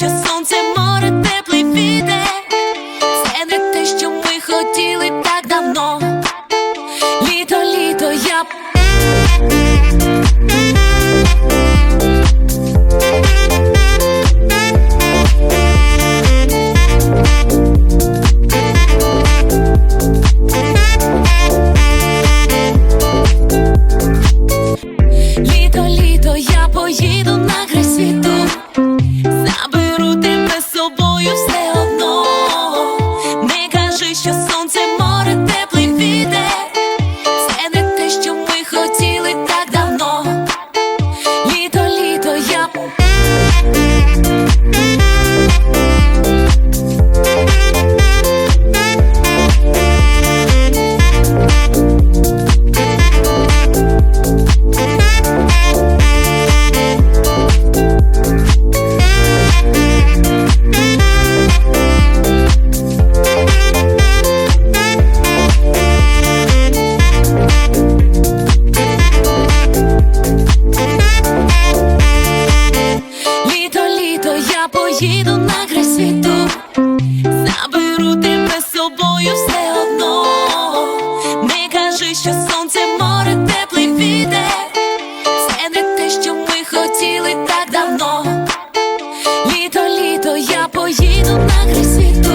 Deixa som de It's your song. Їду на край світу, заберу тебе з собою все одно. Не кажи, що сонце, море, теплий вітер Це не те, що ми хотіли так давно. Літо, літо, я поїду на край світу.